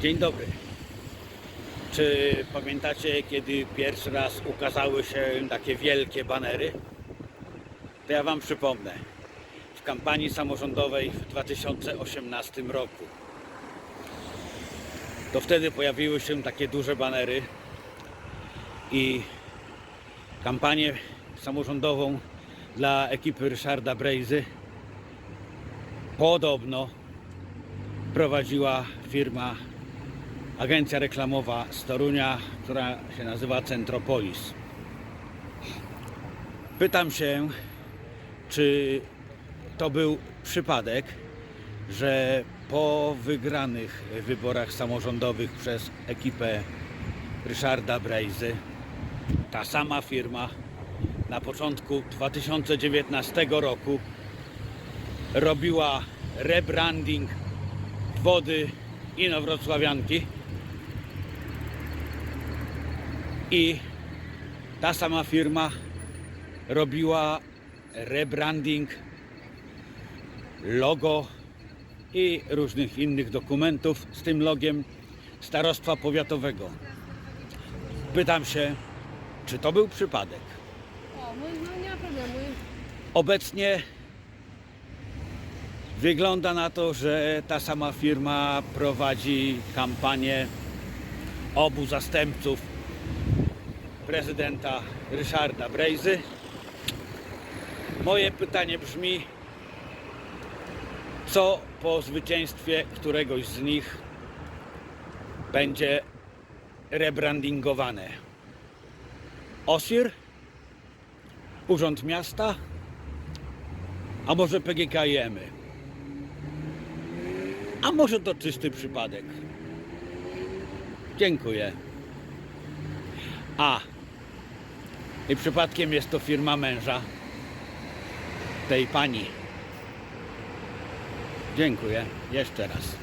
Dzień dobry. Czy pamiętacie, kiedy pierwszy raz ukazały się takie wielkie banery? To ja Wam przypomnę. W kampanii samorządowej w 2018 roku. To wtedy pojawiły się takie duże banery i kampanię samorządową dla ekipy Ryszarda Brejzy podobno prowadziła firma, agencja reklamowa z Torunia, która się nazywa Centropolis. Pytam się, czy to był przypadek, że po wygranych wyborach samorządowych przez ekipę Ryszarda Brejzy ta sama firma na początku 2019 roku robiła rebranding wody Inowrocławianki i ta sama firma robiła rebranding logo i różnych innych dokumentów z tym logiem Starostwa Powiatowego. Pytam się, czy to był przypadek? No, no nie ma problemu. Obecnie wygląda na to, że ta sama firma prowadzi kampanię obu zastępców prezydenta Ryszarda Brejzy. Moje pytanie brzmi, co po zwycięstwie któregoś z nich będzie rebrandingowane? OSIR? Urząd Miasta? A może PGKiM? A może to czysty przypadek? Dziękuję. A, i przypadkiem jest to firma męża tej pani. Dziękuję jeszcze raz.